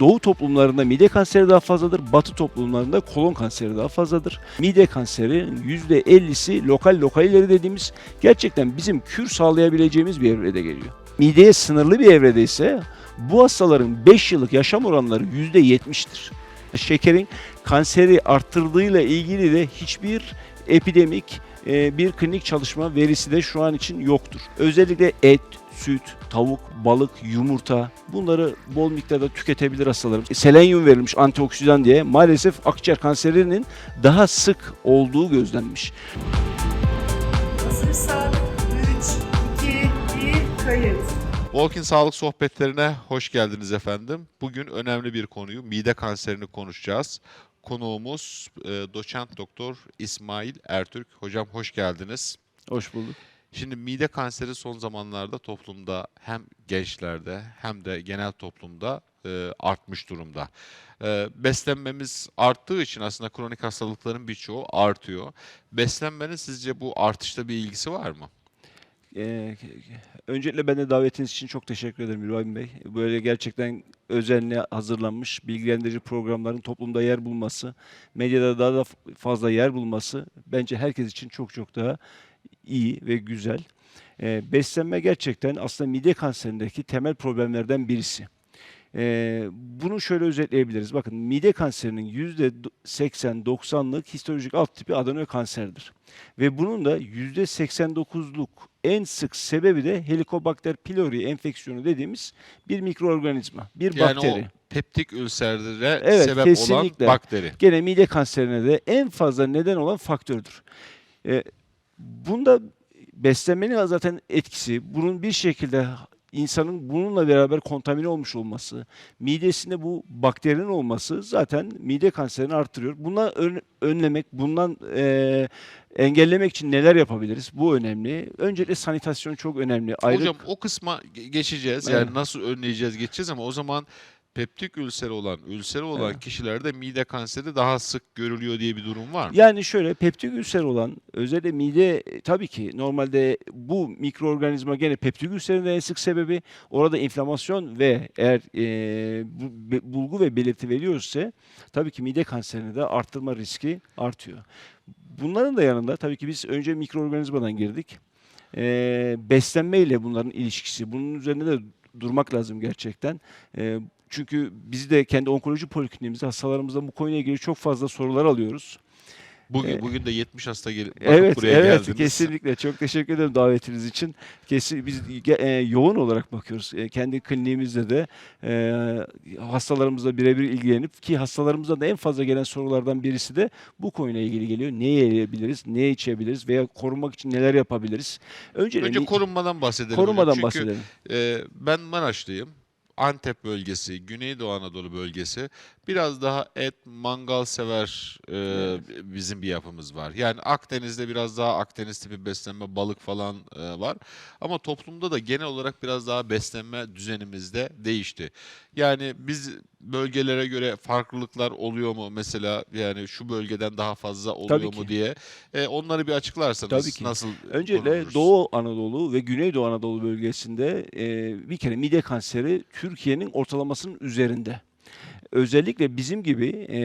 doğu toplumlarında mide kanseri daha fazladır, batı toplumlarında kolon kanseri daha fazladır. Mide kanserinin %50'si lokal lokal ileri dediğimiz gerçekten bizim kür sağlayabileceğimiz bir evrede geliyor. Mideye sınırlı bir evrede ise bu hastaların 5 yıllık yaşam oranları %70'tir. Şekerin kanseri arttırdığıyla ilgili de hiçbir epidemik e, bir klinik çalışma verisi de şu an için yoktur. Özellikle et, süt, tavuk, balık, yumurta bunları bol miktarda tüketebilir hastalarımız. Selenyum verilmiş antioksidan diye maalesef akciğer kanserinin daha sık olduğu gözlenmiş. Hazırsak 3, 2, 1, kayıt. Walking Sağlık Sohbetlerine hoş geldiniz efendim. Bugün önemli bir konuyu, mide kanserini konuşacağız. Konuğumuz e, doçent doktor İsmail Ertürk. Hocam hoş geldiniz. Hoş bulduk. Şimdi mide kanseri son zamanlarda toplumda hem gençlerde hem de genel toplumda e, artmış durumda. E, beslenmemiz arttığı için aslında kronik hastalıkların birçoğu artıyor. Beslenmenin sizce bu artışta bir ilgisi var mı? Ee, öncelikle ben de davetiniz için çok teşekkür ederim İbrahim Bey. Böyle gerçekten özenle hazırlanmış bilgilendirici programların toplumda yer bulması, medyada daha da fazla yer bulması bence herkes için çok çok daha iyi ve güzel. Ee, beslenme gerçekten aslında mide kanserindeki temel problemlerden birisi. Ee, bunu şöyle özetleyebiliriz. Bakın mide kanserinin %80-90'lık histolojik alt tipi adenoid kanserdir. Ve bunun da %89'luk en sık sebebi de Helicobacter pylori enfeksiyonu dediğimiz bir mikroorganizma, bir Yani bakteri. o peptik ülserlere Evet, sebep kesinlikle. olan bakteri. Gene mide kanserine de en fazla neden olan faktördür. E, bunda beslenmenin zaten etkisi, bunun bir şekilde insanın bununla beraber kontamine olmuş olması, midesinde bu bakterinin olması zaten mide kanserini artırıyor. Bundan ön- önlemek, bundan e, engellemek için neler yapabiliriz? Bu önemli. Öncelikle sanitasyon çok önemli. Hocam o kısma ge- geçeceğiz. Evet. Yani nasıl önleyeceğiz geçeceğiz ama o zaman peptik ülseri olan, ülseri olan Evet. kişilerde mide kanseri daha sık görülüyor diye bir durum var mı? Yani şöyle peptik ülser olan özellikle mide e, tabii ki normalde bu mikroorganizma gene peptik ülserin en sık sebebi orada inflamasyon ve eğer e, bu- be- bulgu ve belirti veriyorsa tabii ki mide kanserini de arttırma riski artıyor. Bunların da yanında tabii ki biz önce mikroorganizmadan girdik. E, beslenmeyle bunların ilişkisi bunun üzerinde de durmak lazım gerçekten. E, çünkü biz de kendi onkoloji polikliniğimizde hastalarımızdan bu konuyla ilgili çok fazla sorular alıyoruz. Bugün e, bugün de 70 hasta gelip Evet, buraya evet geldiniz. kesinlikle. Çok teşekkür ederim davetiniz için. Kesin biz e, yoğun olarak bakıyoruz. E, kendi kliniğimizde de e, hastalarımızla birebir ilgilenip ki hastalarımızdan da en fazla gelen sorulardan birisi de bu konuyla ilgili geliyor. Ne yiyebiliriz, ne içebiliriz veya korunmak için neler yapabiliriz? Önce, Önce korunmadan bahsedelim. hocam. korunmadan Çünkü, bahsedelim. e, ben Maraşlıyım. Antep bölgesi, Güneydoğu Anadolu bölgesi biraz daha et, mangal sever e, bizim bir yapımız var. Yani Akdeniz'de biraz daha Akdeniz tipi beslenme, balık falan e, var. Ama toplumda da genel olarak biraz daha beslenme düzenimizde değişti. Yani biz bölgelere göre farklılıklar oluyor mu mesela yani şu bölgeden daha fazla oluyor mu ki. diye e, onları bir açıklarsanız Tabii ki. nasıl Öncelikle korunuruz? Doğu Anadolu ve Güneydoğu Anadolu bölgesinde e, bir kere mide kanseri Türkiye'nin ortalamasının üzerinde. Özellikle bizim gibi e,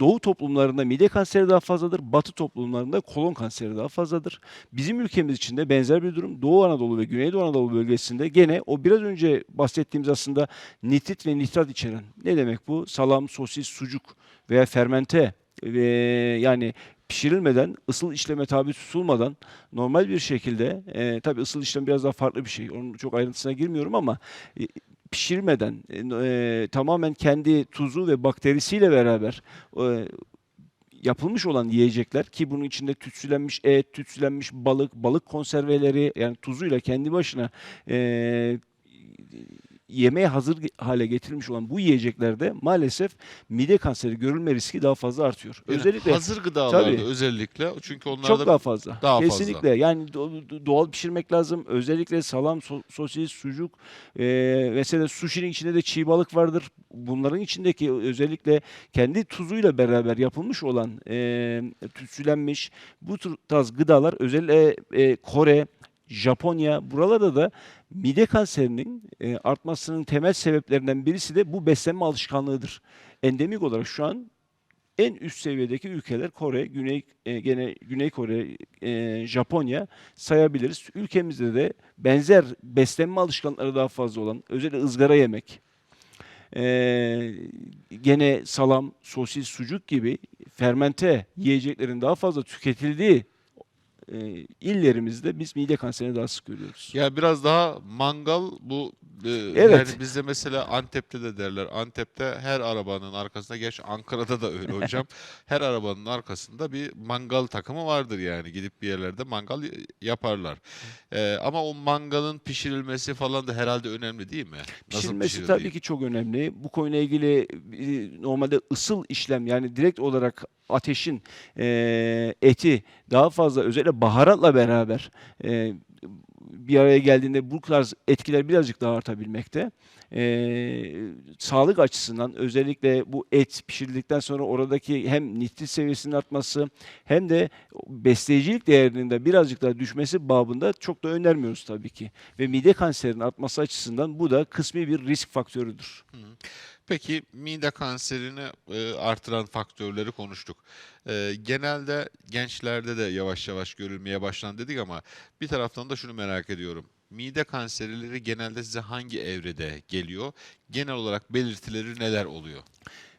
Doğu toplumlarında mide kanseri daha fazladır, Batı toplumlarında kolon kanseri daha fazladır. Bizim ülkemiz için de benzer bir durum. Doğu Anadolu ve Güneydoğu Anadolu bölgesinde gene o biraz önce bahsettiğimiz aslında nitrit ve nitrat içeren ne demek bu? Salam, sosis, sucuk veya fermente ve yani pişirilmeden, ısıl işleme tabi tutulmadan normal bir şekilde, e, tabii ısıl işlem biraz daha farklı bir şey. Onun çok ayrıntısına girmiyorum ama e, pişirmeden e, tamamen kendi tuzu ve bakterisiyle beraber e, yapılmış olan yiyecekler ki bunun içinde tütsülenmiş et, tütsülenmiş balık, balık konserveleri yani tuzuyla kendi başına e, yemeğe hazır hale getirilmiş olan bu yiyeceklerde maalesef mide kanseri görülme riski daha fazla artıyor. Yani Özellikle hazır gıdalarda Tabii. özellikle çünkü onlarda çok daha fazla. daha fazla. Kesinlikle. Yani do- doğal pişirmek lazım. Özellikle salam, so- sosis, sucuk, e, mesela sushi'nin içinde de çiğ balık vardır. Bunların içindeki özellikle kendi tuzuyla beraber yapılmış olan e, tütsülenmiş bu tarz gıdalar özellikle e, Kore, Japonya buralarda da mide kanserinin e, artmasının temel sebeplerinden birisi de bu beslenme alışkanlığıdır. Endemik olarak şu an en üst seviyedeki ülkeler Kore, Güney e, gene Güney Kore, e, Japonya sayabiliriz. Ülkemizde de benzer beslenme alışkanlıkları daha fazla olan, özellikle ızgara yemek, e, gene salam, sosis, sucuk gibi fermente yiyeceklerin daha fazla tüketildiği e, illerimizde biz mide kanserini daha sık görüyoruz. Ya biraz daha mangal bu e, Evet. yani bizde mesela Antep'te de derler. Antep'te her arabanın arkasında geç Ankara'da da öyle hocam. her arabanın arkasında bir mangal takımı vardır yani. Gidip bir yerlerde mangal yaparlar. E, ama o mangalın pişirilmesi falan da herhalde önemli değil mi? Nasıl Pişirilmesi tabii ki çok önemli. Bu konuyla ilgili e, normalde ısıl işlem yani direkt olarak ateşin e, eti daha fazla özellikle baharatla beraber e, bir araya geldiğinde bu tarz etkiler birazcık daha artabilmekte. E, sağlık açısından özellikle bu et pişirildikten sonra oradaki hem nitrit seviyesinin artması hem de besleyicilik değerinin de birazcık daha düşmesi babında çok da önermiyoruz tabii ki. Ve mide kanserinin artması açısından bu da kısmi bir risk faktörüdür. Peki mide kanserini e, artıran faktörleri konuştuk. E, genelde gençlerde de yavaş yavaş görülmeye başlandı dedik ama bir taraftan da şunu merak ediyorum. Mide kanserleri genelde size hangi evrede geliyor? Genel olarak belirtileri neler oluyor?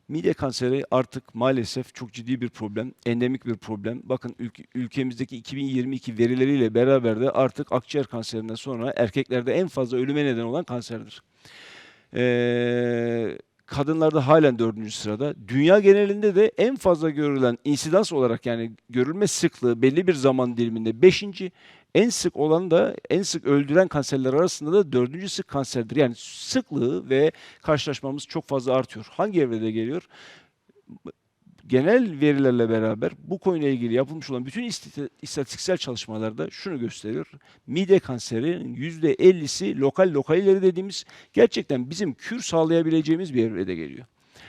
Mide kanseri artık maalesef çok ciddi bir problem, endemik bir problem. Bakın ülk- ülkemizdeki 2022 verileriyle beraber de artık akciğer kanserinden sonra erkeklerde en fazla ölüme neden olan kanserdir. Ee, kadınlarda halen dördüncü sırada. Dünya genelinde de en fazla görülen insidans olarak yani görülme sıklığı belli bir zaman diliminde beşinci. En sık olan da en sık öldüren kanserler arasında da dördüncü sık kanserdir. Yani sıklığı ve karşılaşmamız çok fazla artıyor. Hangi evrede geliyor? Genel verilerle beraber bu konuyla ilgili yapılmış olan bütün isti- istatistiksel çalışmalarda şunu gösteriyor. Mide kanserinin %50'si lokal lokal ileri dediğimiz gerçekten bizim kür sağlayabileceğimiz bir evrede geliyor.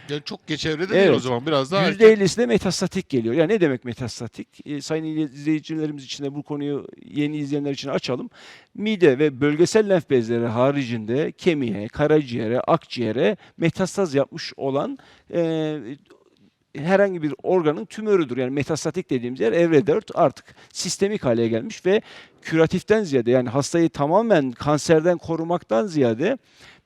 Yani çok geç evrede değil o Evet. zaman biraz daha erken. %50'si de metastatik geliyor. Yani ne demek metastatik? Ee, sayın izleyicilerimiz için de bu konuyu yeni izleyenler için açalım. Mide ve bölgesel lenf bezleri haricinde kemiğe, karaciğere, akciğere metastaz yapmış olan e, herhangi bir organın tümörüdür. Yani metastatik dediğimiz yer evre 4 artık sistemik hale gelmiş ve küratiften ziyade yani hastayı tamamen kanserden korumaktan ziyade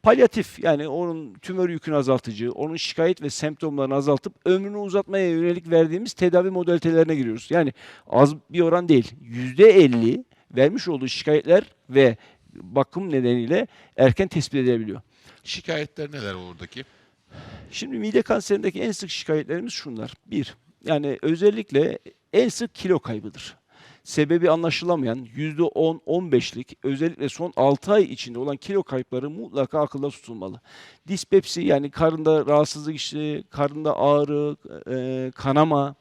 palyatif yani onun tümör yükünü azaltıcı, onun şikayet ve semptomlarını azaltıp ömrünü uzatmaya yönelik verdiğimiz tedavi modalitelerine giriyoruz. Yani az bir oran değil. %50 vermiş olduğu şikayetler ve bakım nedeniyle erken tespit edilebiliyor. Şikayetler neler oradaki? Şimdi mide kanserindeki en sık şikayetlerimiz şunlar. Bir, yani özellikle en sık kilo kaybıdır. Sebebi anlaşılamayan %10-15'lik özellikle son 6 ay içinde olan kilo kayıpları mutlaka akılda tutulmalı. Dispepsi yani karında rahatsızlık işte, karında ağrı, e, kanama,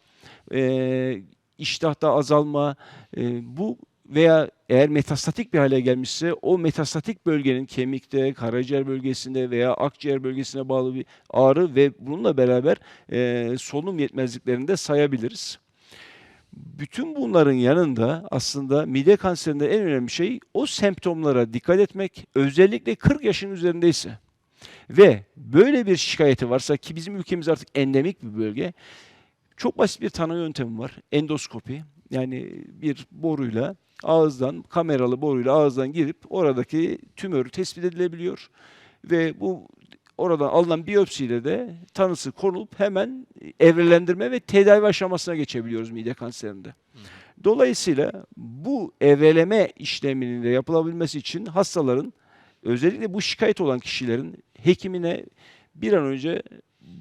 e, iştahta azalma e, bu veya eğer metastatik bir hale gelmişse o metastatik bölgenin kemikte, karaciğer bölgesinde veya akciğer bölgesine bağlı bir ağrı ve bununla beraber e, solunum yetmezliklerini de sayabiliriz. Bütün bunların yanında aslında mide kanserinde en önemli şey o semptomlara dikkat etmek özellikle 40 yaşın üzerindeyse ve böyle bir şikayeti varsa ki bizim ülkemiz artık endemik bir bölge çok basit bir tanı yöntemi var. Endoskopi. Yani bir boruyla ağızdan, kameralı boruyla ağızdan girip oradaki tümörü tespit edilebiliyor. Ve bu oradan alınan biyopsiyle de tanısı konulup hemen evrelendirme ve tedavi aşamasına geçebiliyoruz mide kanserinde. Dolayısıyla bu evreleme işleminin de yapılabilmesi için hastaların özellikle bu şikayet olan kişilerin hekimine bir an önce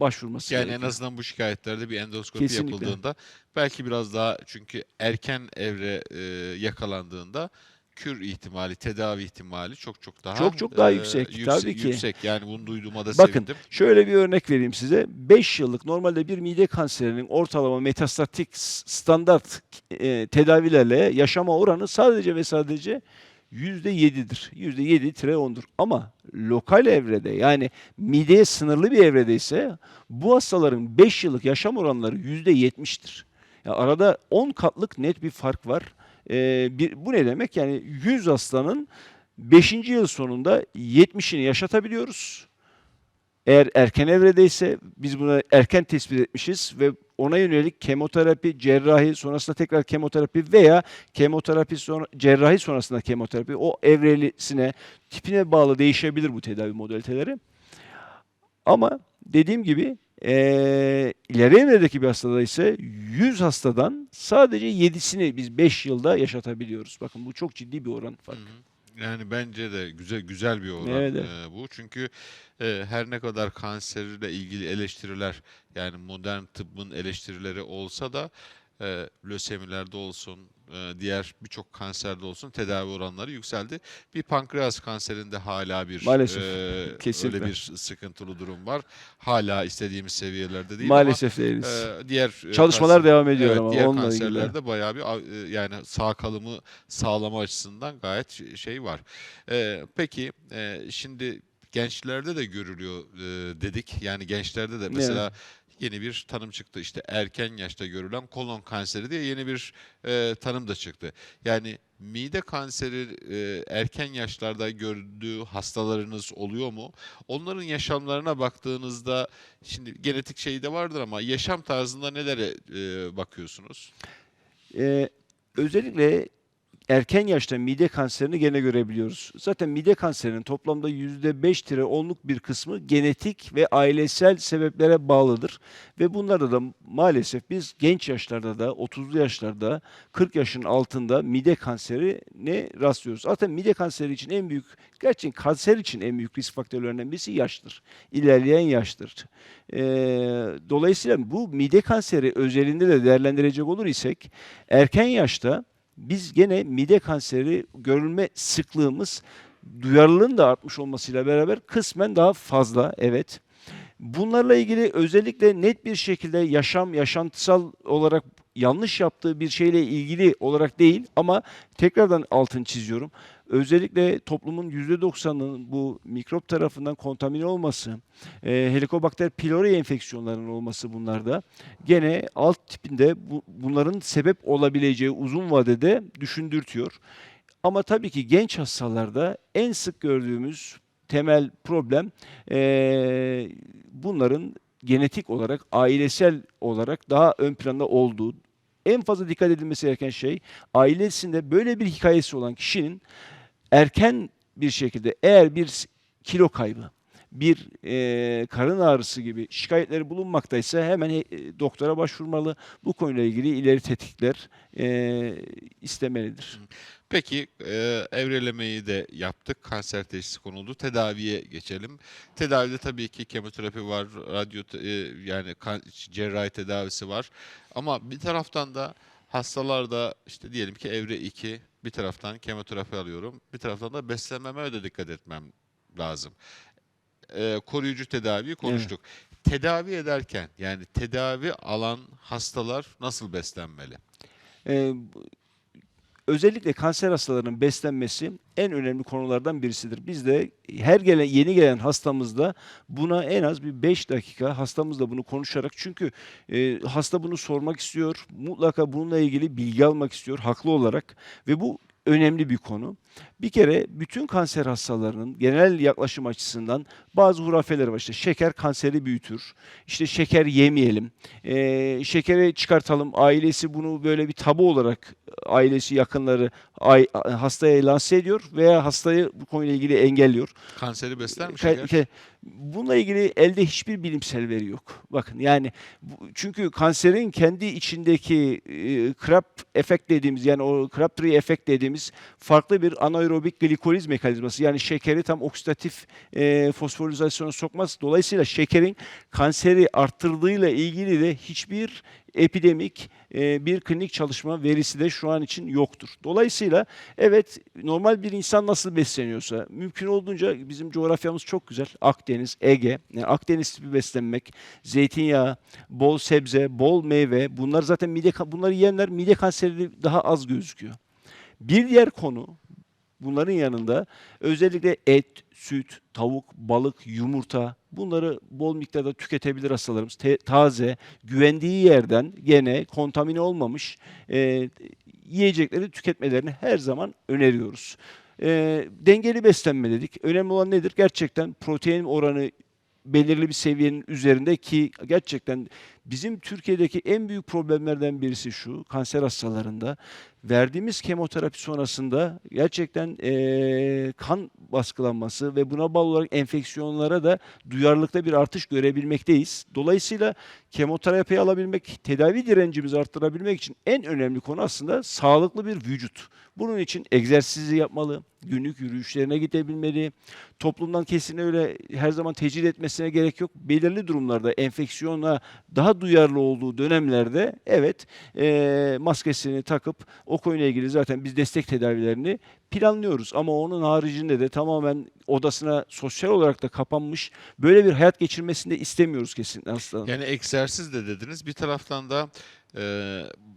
başvurması Yani en gerekiyor. azından bu şikayetlerde bir endoskopi Kesinlikle. yapıldığında belki biraz daha çünkü erken evre e, yakalandığında kür ihtimali, tedavi ihtimali çok çok daha Çok çok daha e, yüksek, yüksek, tabii ki. yüksek. Yani bunu duyduğuma da Bakın sevindim. şöyle bir örnek vereyim size. 5 yıllık normalde bir mide kanserinin ortalama metastatik standart e, tedavilerle yaşama oranı sadece ve sadece %7'dir. %7-10'dur. Ama lokal evrede yani mideye sınırlı bir evrede ise bu hastaların 5 yıllık yaşam oranları %70'tir. Ya arada 10 katlık net bir fark var e, bir, bu ne demek? Yani 100 hastanın 5. yıl sonunda 70'ini yaşatabiliyoruz. Eğer erken evredeyse biz bunu erken tespit etmişiz ve ona yönelik kemoterapi, cerrahi, sonrasında tekrar kemoterapi veya kemoterapi sonra cerrahi sonrasında kemoterapi o evrelisine, tipine bağlı değişebilir bu tedavi modaliteleri. Ama dediğim gibi eee ileri evredeki bir hastada ise 100 hastadan sadece 7'sini biz 5 yılda yaşatabiliyoruz. Bakın bu çok ciddi bir oran fark. Hı hı. Yani bence de güzel güzel bir oran Evet, evet. e, bu. Çünkü e, her ne kadar kanserle ilgili eleştiriler yani modern tıbbın eleştirileri olsa da e, lösemilerde olsun, diğer birçok kanserde olsun tedavi oranları yükseldi. Bir pankreas kanserinde hala bir Maalesef, e, kesinlikle. öyle bir sıkıntılı durum var. Hala istediğimiz seviyelerde değil ama Maalesef değiliz. e, diğer e, Çalışmalar kanser- devam ediyor Evet, ama diğer onunla ilgili. kanserlerde bayağı bir e, yani sağ kalımı sağlama açısından gayet şey var. Ee, peki e, şimdi gençlerde de görülüyor e, dedik. Yani gençlerde de mesela yeni bir tanım çıktı. İşte erken yaşta görülen kolon kanseri diye yeni bir e, tanım da çıktı. Yani mide kanseri e, erken yaşlarda gördüğü hastalarınız oluyor mu? Onların yaşamlarına baktığınızda şimdi genetik şey de vardır ama yaşam tarzında nelere e, bakıyorsunuz? Ee, özellikle erken yaşta mide kanserini gene görebiliyoruz. Zaten mide kanserinin toplamda %5-10'luk bir kısmı genetik ve ailesel sebeplere bağlıdır. Ve bunlarda da maalesef biz genç yaşlarda da 30'lu yaşlarda 40 yaşın altında mide kanserine rastlıyoruz. Zaten mide kanseri için en büyük, gerçekten kanser için en büyük risk faktörlerinden birisi yaştır. İlerleyen yaştır. Ee, dolayısıyla bu mide kanseri özelinde de değerlendirecek olur isek erken yaşta biz gene mide kanseri görülme sıklığımız duyarlılığın da artmış olmasıyla beraber kısmen daha fazla evet. Bunlarla ilgili özellikle net bir şekilde yaşam, yaşantısal olarak yanlış yaptığı bir şeyle ilgili olarak değil ama tekrardan altını çiziyorum. Özellikle toplumun %90'ının bu mikrop tarafından kontamine olması, e, Helicobacter pylori enfeksiyonlarının olması bunlarda gene alt tipinde bu, bunların sebep olabileceği uzun vadede düşündürtüyor. Ama tabii ki genç hastalarda en sık gördüğümüz temel problem eee, bunların genetik olarak, ailesel olarak daha ön planda olduğu. En fazla dikkat edilmesi gereken şey ailesinde böyle bir hikayesi olan kişinin erken bir şekilde eğer bir kilo kaybı, bir eee, karın ağrısı gibi şikayetleri bulunmaktaysa hemen e, doktora başvurmalı. Bu konuyla ilgili ileri tetkikler eee, istemelidir. Peki e, evrelemeyi de yaptık. Kanser teşhisi konuldu. Tedaviye geçelim. Tedavide tabii ki kemoterapi var, radyo e, yani kan, cerrahi tedavisi var. Ama bir taraftan da hastalarda işte diyelim ki evre 2 bir taraftan kemoterapi alıyorum. Bir taraftan da beslenmeme de dikkat etmem lazım. E, koruyucu tedaviyi konuştuk. Tedavi ederken yani tedavi alan hastalar nasıl beslenmeli? Ee, özellikle kanser hastalarının beslenmesi en önemli konulardan birisidir. Biz de her gelen yeni gelen hastamızda buna en az bir 5 dakika hastamızla bunu konuşarak çünkü e, hasta bunu sormak istiyor. Mutlaka bununla ilgili bilgi almak istiyor haklı olarak ve bu önemli bir konu. Bir kere bütün kanser hastalarının genel yaklaşım açısından bazı hurafeler var. İşte şeker kanseri büyütür. İşte şeker yemeyelim. Ee, şekeri çıkartalım. Ailesi bunu böyle bir tabu olarak ailesi yakınları ai- hastaya lanse ediyor veya hastayı bu konuyla ilgili engelliyor. Kanseri besler mi Ka- şeker? ke- Bununla ilgili elde hiçbir bilimsel veri yok. Bakın yani çünkü kanserin kendi içindeki e, Crab efekt dediğimiz yani o Crabtree efekt dediğimiz farklı bir anaerobik glikoliz mekanizması yani şekeri tam oksidatif e, fosforizasyona sokmaz. Dolayısıyla şekerin kanseri arttırdığıyla ilgili de hiçbir epidemik e, bir klinik çalışma verisi de şu an için yoktur. Dolayısıyla evet normal bir insan nasıl besleniyorsa mümkün olduğunca bizim coğrafyamız çok güzel. Akdeniz, Ege, yani Akdeniz tipi beslenmek, zeytinyağı, bol sebze, bol meyve bunlar zaten mide bunları yiyenler mide kanseri daha az gözüküyor. Bir diğer konu bunların yanında özellikle et, süt, tavuk, balık, yumurta bunları bol miktarda tüketebilir hastalarımız. Te- taze, güvendiği yerden gene kontamine olmamış e, yiyecekleri tüketmelerini her zaman öneriyoruz. Ee, dengeli beslenme dedik. Önemli olan nedir? Gerçekten protein oranı belirli bir seviyenin üzerinde ki gerçekten bizim Türkiye'deki en büyük problemlerden birisi şu kanser hastalarında verdiğimiz kemoterapi sonrasında gerçekten eee, kan baskılanması ve buna bağlı olarak enfeksiyonlara da duyarlılıkta bir artış görebilmekteyiz. Dolayısıyla kemoterapi alabilmek, tedavi direncimizi arttırabilmek için en önemli konu aslında sağlıklı bir vücut. Bunun için egzersizi yapmalı, günlük yürüyüşlerine gidebilmeli. Toplumdan kesin öyle her zaman tecil etmesine gerek yok. Belirli durumlarda enfeksiyona daha duyarlı olduğu dönemlerde evet eee, maskesini takıp o konuyla ilgili zaten biz destek tedavilerini planlıyoruz. Ama onun haricinde de tamamen odasına sosyal olarak da kapanmış böyle bir hayat geçirmesini de istemiyoruz kesinlikle hastanın. Yani egzersiz de dediniz. Bir taraftan da e,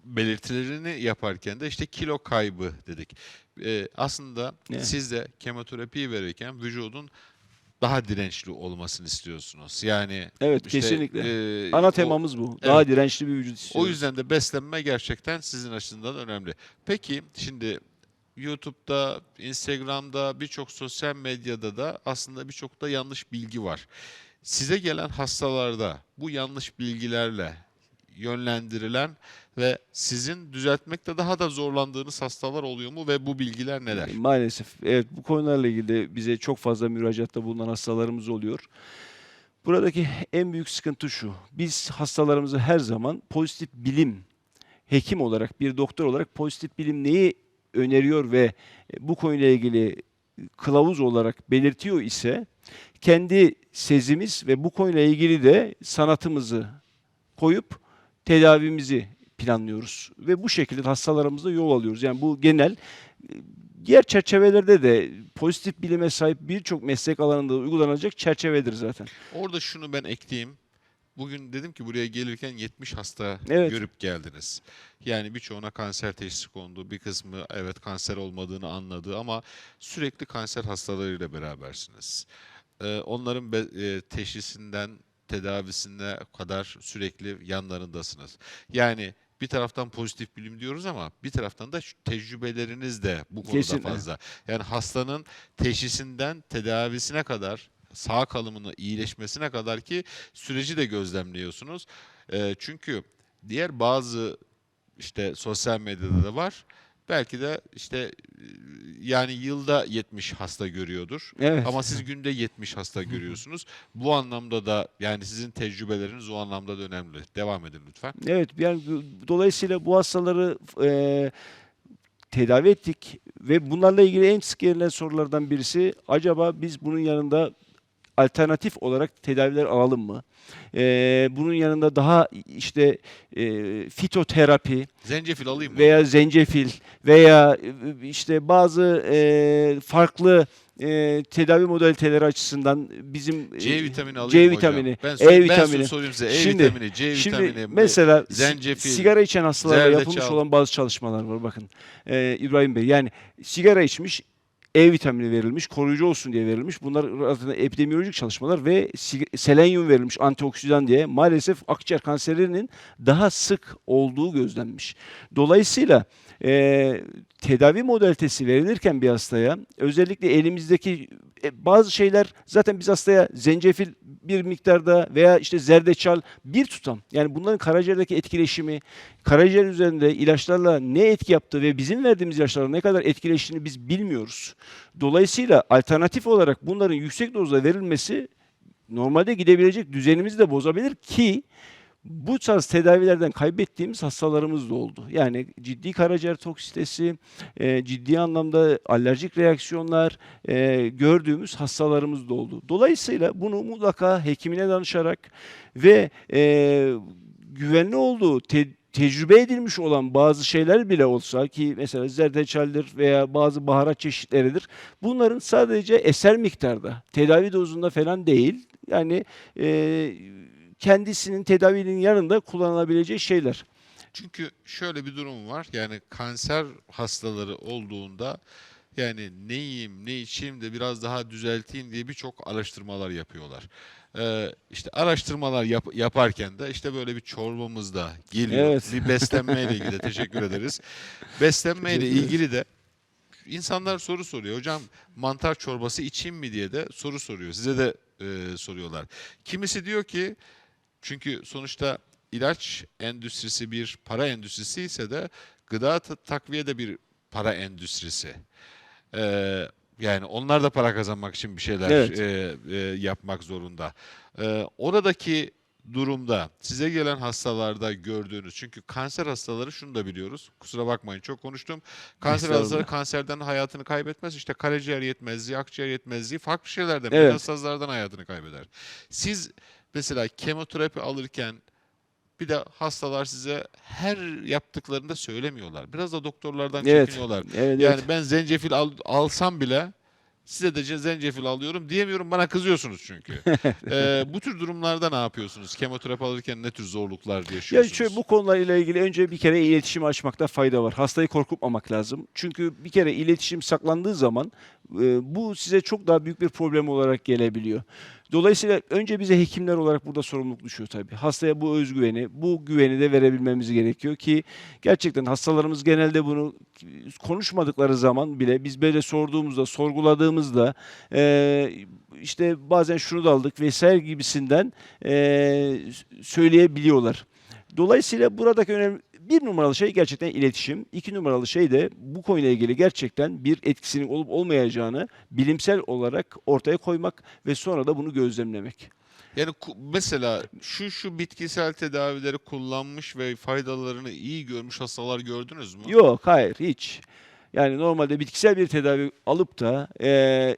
belirtilerini yaparken de işte kilo kaybı dedik. E, aslında Evet. siz de kemoterapiyi verirken vücudun daha dirençli olmasını istiyorsunuz. Yani Evet işte, kesinlikle. e, Ana o- temamız bu. Daha dirençli bir vücut O istiyoruz. yüzden de beslenme gerçekten sizin açısından önemli. Peki şimdi YouTube'da, Instagram'da, birçok sosyal medyada da aslında birçok da yanlış bilgi var. Size gelen hastalarda bu yanlış bilgilerle yönlendirilen ve sizin düzeltmekte daha da zorlandığınız hastalar oluyor mu ve bu bilgiler neler? Maalesef. Evet bu konularla ilgili bize çok fazla müracaatta bulunan hastalarımız oluyor. Buradaki en büyük sıkıntı şu. Biz hastalarımızı her zaman pozitif bilim hekim olarak, bir doktor olarak pozitif bilim neyi öneriyor ve bu konuyla ilgili kılavuz olarak belirtiyor ise kendi sezimiz ve bu konuyla ilgili de sanatımızı koyup tedavimizi planlıyoruz ve bu şekilde hastalarımızda yol alıyoruz. Yani bu genel diğer çerçevelerde de pozitif bilime sahip birçok meslek alanında uygulanacak çerçevedir zaten. Orada şunu ben ekleyeyim. Bugün dedim ki buraya gelirken 70 hasta Evet. görüp geldiniz. Yani birçoğuna kanser teşhisi kondu. Bir kısmı evet kanser olmadığını anladı ama sürekli kanser hastalarıyla berabersiniz. Ee, onların e, teşhisinden tedavisine kadar sürekli yanlarındasınız. Yani bir taraftan pozitif bilim diyoruz ama bir taraftan da tecrübeleriniz de bu konuda Kesinlikle. fazla. Yani hastanın teşhisinden tedavisine kadar sağ kalımını iyileşmesine kadar ki süreci de gözlemliyorsunuz. Ee, çünkü diğer bazı işte sosyal medyada da var. Belki de işte yani yılda 70 hasta görüyordur. Evet. Ama siz günde 70 hasta görüyorsunuz. Bu anlamda da yani sizin tecrübeleriniz o anlamda da önemli. Devam edin lütfen. Evet yani dolayısıyla bu hastaları e, tedavi ettik ve bunlarla ilgili en sık gelen sorulardan birisi acaba biz bunun yanında alternatif olarak tedaviler alalım mı? E, bunun yanında daha işte e, fitoterapi Zencefil alayım mı? veya zencefil veya e, işte bazı e, farklı e, tedavi modaliteleri açısından bizim C e, vitamini alayım C mı hocam? vitamini, Ben, E sor- ben vitamini. sorayım size. E Şimdi- vitamini, C Şimdi vitamini. mesela zencefil, sigara içen hastalara yapılmış zerdeçal. olan bazı çalışmalar var bakın. Ee, İbrahim Bey yani sigara içmiş E vitamini verilmiş, koruyucu olsun diye verilmiş. Bunlar aslında epidemiyolojik çalışmalar ve selenyum verilmiş antioksidan diye maalesef akciğer kanserlerinin daha sık olduğu gözlenmiş. Dolayısıyla e, tedavi modalitesi verilirken bir hastaya özellikle elimizdeki e, bazı şeyler zaten biz hastaya zencefil bir miktarda veya işte zerdeçal bir tutam yani bunların karaciğerdeki etkileşimi karaciğer üzerinde ilaçlarla ne etki yaptığı ve bizim verdiğimiz ilaçlarla ne kadar etkileştiğini biz bilmiyoruz. Dolayısıyla alternatif olarak bunların yüksek dozda verilmesi normalde gidebilecek düzenimizi de bozabilir ki bu tarz tedavilerden kaybettiğimiz hastalarımız da oldu. Yani ciddi karaciğer toksitesi, e, ciddi anlamda alerjik reaksiyonlar e, gördüğümüz hastalarımız da oldu. Dolayısıyla bunu mutlaka hekimine danışarak ve e, güvenli olduğu te- tecrübe edilmiş olan bazı şeyler bile olsa ki mesela zerdeçaldir veya bazı baharat çeşitleridir. Bunların sadece eser miktarda, tedavi dozunda falan değil. Yani e, kendisinin tedavinin yanında kullanılabileceği şeyler. Çünkü şöyle bir durum var. Yani kanser hastaları olduğunda yani ne yiyeyim, ne içeyim de biraz daha düzelteyim diye birçok araştırmalar yapıyorlar. Ee, işte araştırmalar yap- yaparken de işte böyle bir çorbamızda geliyor. Evet. Bir beslenmeyle ilgili teşekkür ederiz. Beslenmeyle ilgili de insanlar soru soruyor. Hocam mantar çorbası içeyim mi diye de soru soruyor. Size de e, soruyorlar. Kimisi diyor ki çünkü sonuçta ilaç endüstrisi bir para endüstrisi ise de gıda ta- takviye de bir para endüstrisi. Ee, yani onlar da para kazanmak için bir şeyler Evet. e, e, yapmak zorunda. Ee, oradaki durumda size gelen hastalarda gördüğünüz çünkü kanser hastaları şunu da biliyoruz. Kusura bakmayın çok konuştum. Kanser Estağfurullah. hastaları kanserden hayatını kaybetmez. İşte karaciğer yetmezliği, akciğer yetmezliği farklı şeylerden, Evet. metastazlardan hayatını kaybeder. Siz mesela kemoterapi alırken bir de hastalar size her yaptıklarında söylemiyorlar. Biraz da doktorlardan Evet. çekiniyorlar. Evet, Yani evet. ben zencefil al- alsam bile size de ce- zencefil alıyorum diyemiyorum. Bana kızıyorsunuz çünkü. Ee, bu tür durumlarda ne yapıyorsunuz? Kemoterapi alırken ne tür zorluklar Ya yaşıyorsunuz? şöyle bu konularla ilgili önce bir kere iletişim açmakta fayda var. Hastayı korkutmamak lazım. Çünkü bir kere iletişim saklandığı zaman e, bu size çok daha büyük bir problem olarak gelebiliyor. Dolayısıyla önce bize hekimler olarak burada sorumluluk düşüyor tabii. Hastaya bu özgüveni, bu güveni de verebilmemiz gerekiyor ki gerçekten hastalarımız genelde bunu konuşmadıkları zaman bile biz böyle sorduğumuzda, sorguladığımızda e, işte bazen şunu da aldık vesaire gibisinden e, söyleyebiliyorlar. Dolayısıyla buradaki önemli bir numaralı şey gerçekten iletişim. İki numaralı şey de bu konuyla ilgili gerçekten bir etkisinin olup olmayacağını bilimsel olarak ortaya koymak ve sonra da bunu gözlemlemek. Yani mesela şu şu bitkisel tedavileri kullanmış ve faydalarını iyi görmüş hastalar gördünüz mü? Yok hayır hiç. Yani normalde bitkisel bir tedavi alıp da e,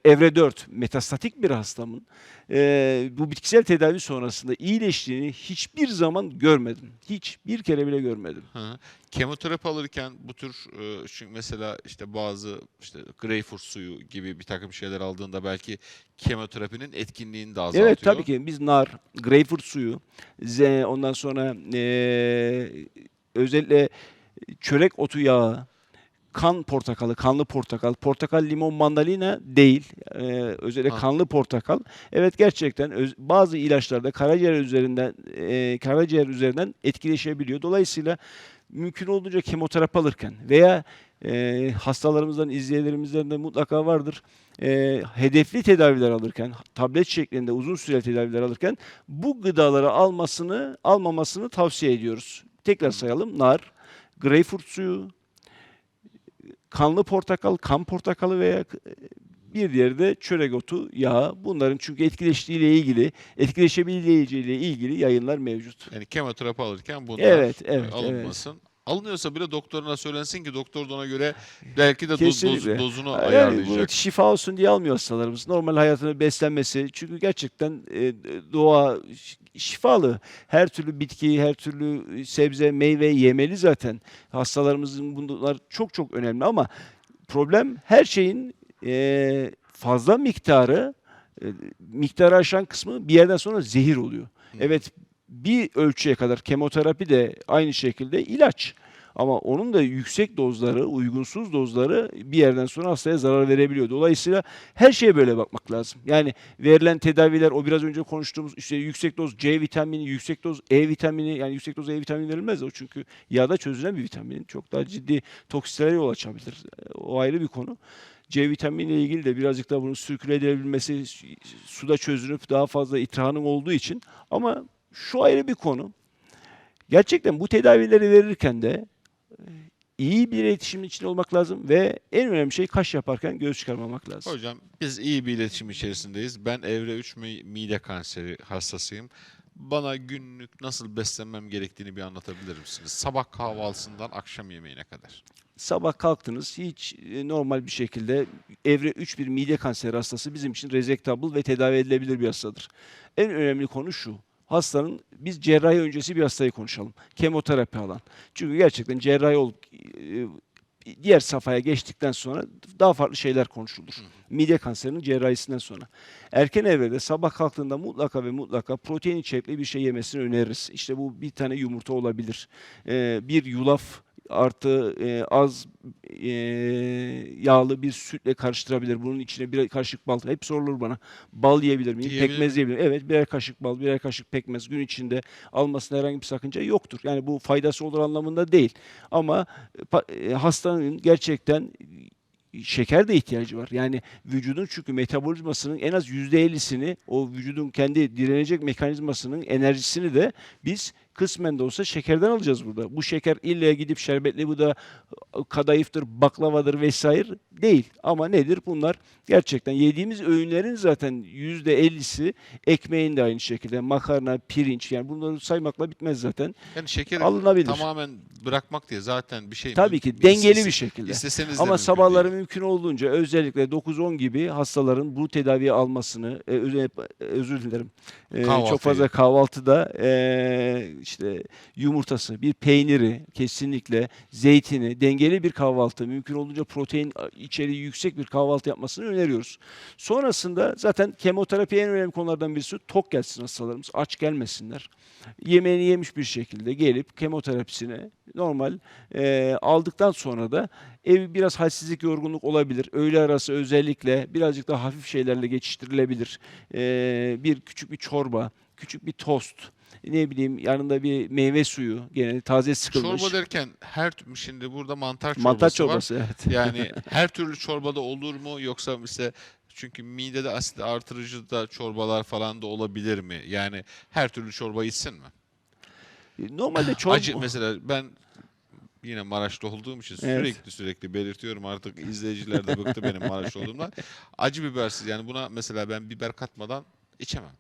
evre 4 metastatik bir hastamın e, bu bitkisel tedavi sonrasında iyileştiğini hiçbir zaman görmedim. Hiç bir kere bile görmedim. Hı hı. Kemoterapi alırken bu tür e, çünkü mesela işte bazı işte greyfurt suyu gibi bir takım şeyler aldığında belki kemoterapinin etkinliğini de azaltıyor. Evet tabii ki biz nar, greyfurt suyu, ze, ondan sonra eee, özellikle çörek otu yağı, kan portakalı, kanlı portakal, portakal, limon, mandalina değil. Eee, özellikle Ha. kanlı portakal. Evet gerçekten öz- bazı ilaçlarda karaciğer üzerinden eee, karaciğer üzerinden etkileşebiliyor. Dolayısıyla mümkün olduğunca kemoterapi alırken veya eee, hastalarımızdan, izleyicilerimizden de mutlaka vardır e, hedefli tedaviler alırken, tablet şeklinde uzun süreli tedaviler alırken bu gıdaları almasını, almamasını tavsiye ediyoruz. Tekrar sayalım. Nar, greyfurt suyu, kanlı portakal, kan portakalı veya e, bir diğeri de çörek otu yağı. Bunların çünkü etkileştiğiyle ilgili, etkileşebileceğiyle ilgili yayınlar mevcut. Yani kemoterapi alırken bunlar Evet, evet, alınmasın. Alınıyorsa bile doktoruna söylensin ki doktor da ona göre belki de doz, doz- dozunu Yani ayarlayacak. bu şifa olsun diye almıyor hastalarımız. Normal hayatını beslenmesi. Çünkü gerçekten e, doğa şifalı. Her türlü bitki, her türlü sebze, meyve yemeli zaten. Hastalarımızın bunlar çok çok önemli ama problem her şeyin e, fazla miktarı e, miktarı aşan kısmı bir yerden sonra zehir oluyor. Evet bir ölçüye kadar kemoterapi de aynı şekilde ilaç. Ama onun da yüksek dozları, uygunsuz dozları bir yerden sonra hastaya zarar verebiliyor. Dolayısıyla her şeye böyle bakmak lazım. Yani verilen tedaviler, o biraz önce konuştuğumuz işte yüksek doz C vitamini, yüksek doz E vitamini, yani yüksek doz E vitamini verilmez o çünkü yağda çözülen bir vitamin. Çok daha ciddi toksiklere yol açabilir. O ayrı bir konu. C vitamini ile ilgili de birazcık daha bunun sirküle edilebilmesi, suda çözünüp daha fazla itrahanın olduğu için ama şu ayrı bir konu. Gerçekten bu tedavileri verirken de e, iyi bir iletişim içinde olmak lazım ve en önemli şey kaş yaparken göz çıkarmamak lazım. Hocam biz iyi bir iletişim içerisindeyiz. Ben evre 3 mi- mide kanseri hastasıyım. Bana günlük nasıl beslenmem gerektiğini bir anlatabilir misiniz? Sabah kahvaltısından akşam yemeğine kadar. Sabah kalktınız hiç e, normal bir şekilde evre 3 bir mide kanseri hastası bizim için rezektabl ve tedavi edilebilir bir hastadır. En önemli konu şu. Hastanın biz cerrahi öncesi bir hastayı konuşalım. Kemoterapi alan. Çünkü gerçekten cerrahi olup e, diğer safhaya geçtikten sonra daha farklı şeyler konuşulur. Mide kanserinin cerrahisinden sonra. Erken evrede sabah kalktığında mutlaka ve mutlaka protein içerikli bir şey yemesini öneririz. İşte bu bir tane yumurta olabilir. Ee, bir yulaf artı e, az e, yağlı bir sütle karıştırabilir. Bunun içine bir kaşık bal. Hep sorulur bana. Bal yiyebilir miyim? Yiyebilir pekmez yiyebilir miyim? Evet birer kaşık bal, birer kaşık pekmez gün içinde almasına herhangi bir sakınca yoktur. Yani bu faydası olur anlamında değil. Ama e, hastanın gerçekten şeker de ihtiyacı var. Yani vücudun çünkü metabolizmasının en az %50'sini o vücudun kendi direnecek mekanizmasının enerjisini de biz kısmen de olsa şekerden alacağız burada. Bu şeker illa gidip şerbetli bu da kadayıftır, baklavadır vesaire değil. Ama nedir? Bunlar gerçekten yediğimiz öğünlerin zaten %50'si ekmeğin de aynı şekilde makarna, pirinç yani bunları saymakla bitmez zaten. Yani şekeri Alınabilir. tamamen bırakmak diye zaten bir şey Tabii ki dengeli istese- bir şekilde. isteseniz Ama mümkün sabahları değil. mümkün olduğunca özellikle 9-10 gibi hastaların bu tedaviyi almasını e, öz- özür dilerim. E, çok fazla kahvaltıda e, işte yumurtası, bir peyniri kesinlikle zeytini, dengeli bir kahvaltı, mümkün olduğunca protein içeriği yüksek bir kahvaltı yapmasını öneriyoruz. Sonrasında zaten kemoterapi en önemli konulardan birisi tok gelsin hastalarımız, aç gelmesinler. Yemeğini yemiş bir şekilde gelip kemoterapisine normal e, aldıktan sonra da ev biraz halsizlik, yorgunluk olabilir. Öğle arası özellikle birazcık daha hafif şeylerle geçiştirilebilir. E, bir küçük bir çorba, küçük bir tost, ne bileyim yanında bir meyve suyu, gene taze sıkılmış. Çorba derken her şimdi burada mantar çorbası, Mantar var. çorbası evet. Yani her türlü çorbada olur mu yoksa mesela çünkü midede asit artırıcı da çorbalar falan da olabilir mi? Yani her türlü çorba içsin mi? Normalde çorba... Acı mesela ben yine Maraşlı olduğum için Evet. sürekli sürekli belirtiyorum artık izleyiciler de bıktı benim Maraşlı olduğumdan. Acı bibersiz yani buna mesela ben biber katmadan içemem.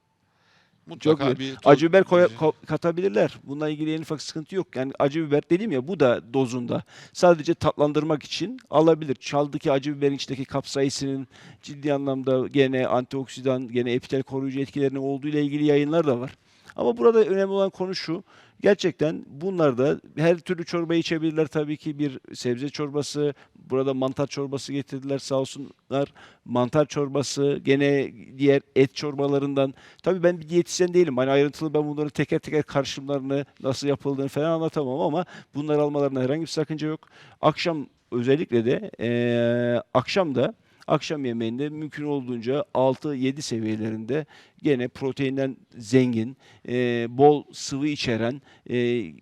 Mutlaka güzel. bir Acı biber koya- ko- katabilirler. Bununla ilgili en ufak sıkıntı yok. Yani acı biber dedim ya bu da dozunda. Sadece tatlandırmak için alabilir. Çaldaki acı biberin içindeki kapsaisinin ciddi anlamda gene antioksidan, gene epitel koruyucu etkilerinin olduğu ile ilgili yayınlar da var. Ama burada önemli olan konu şu. Gerçekten bunlar da her türlü çorba içebilirler tabii ki bir sebze çorbası, burada mantar çorbası getirdiler sağ olsunlar. Mantar çorbası, gene diğer et çorbalarından Tabii ben bir diyetisyen değilim. Hani ayrıntılı ben bunların teker teker karışımlarını nasıl yapıldığını falan anlatamam ama bunları almalarına herhangi bir sakınca yok. Akşam özellikle de eee akşam da akşam yemeğinde mümkün olduğunca 6-7 seviyelerinde gene proteinden zengin, eee, bol sıvı içeren eee,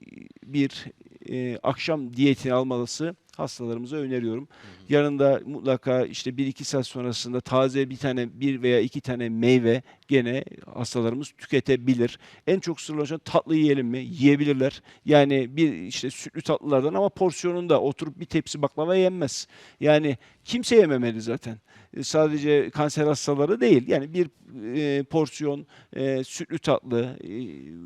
bir eee, akşam diyetini almalısı hastalarımıza öneriyorum. Yanında mutlaka işte 1-2 saat sonrasında taze bir tane bir veya iki tane meyve gene hastalarımız tüketebilir. En çok sırlaşan tatlı yiyelim mi? Yiyebilirler. Yani bir işte sütlü tatlılardan ama porsiyonunda oturup bir tepsi baklava yenmez. Yani kimse yememeli zaten. E, Sadece kanser hastaları değil. Yani bir e, porsiyon e, sütlü tatlı e,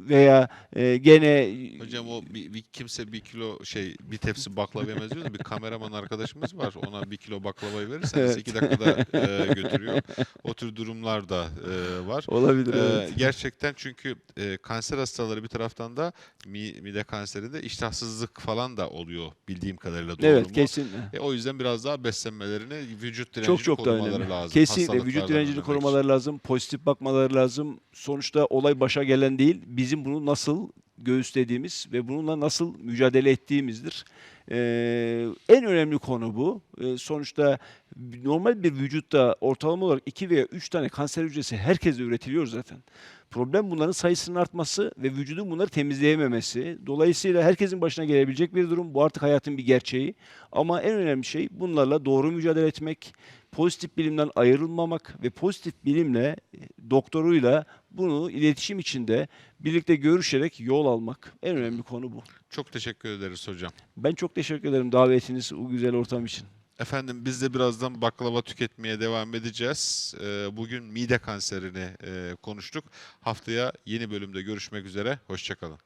veya e, gene Hocam o bir, bir kimse bir kilo şey bir tepsi baklava yemez diyor da bir kameraman arkadaşımız var. Ona bir kilo baklavayı verirseniz Evet. iki dakikada e, götürüyor. O tür durumlar da e, var. olabilir. Ee, evet. gerçekten çünkü e, kanser hastaları bir taraftan da mi- mide kanserinde iştahsızlık falan da oluyor bildiğim kadarıyla doğru Evet mu? kesin. E, o yüzden biraz daha beslenmelerini, vücut direncini Çok çok korumaları önemli. lazım. Kesinlikle vücut direncini korumaları lazım. Pozitif bakmaları lazım. Sonuçta olay başa gelen değil. Bizim bunu nasıl göğüslediğimiz ve bununla nasıl mücadele ettiğimizdir. Ee, en önemli konu bu. Ee, sonuçta normal bir vücutta ortalama olarak 2 veya 3 tane kanser hücresi herkeste üretiliyor zaten. Problem bunların sayısının artması ve vücudun bunları temizleyememesi. Dolayısıyla herkesin başına gelebilecek bir durum. Bu artık hayatın bir gerçeği. Ama en önemli şey bunlarla doğru mücadele etmek, pozitif bilimden ayrılmamak ve pozitif bilimle doktoruyla bunu iletişim içinde birlikte görüşerek yol almak. En önemli konu bu. Çok teşekkür ederiz hocam. Ben çok teşekkür ederim davetiniz, bu güzel ortam için. Efendim biz de birazdan baklava tüketmeye devam edeceğiz. Ee, bugün mide kanserini e, konuştuk. Haftaya yeni bölümde görüşmek üzere. Hoşçakalın.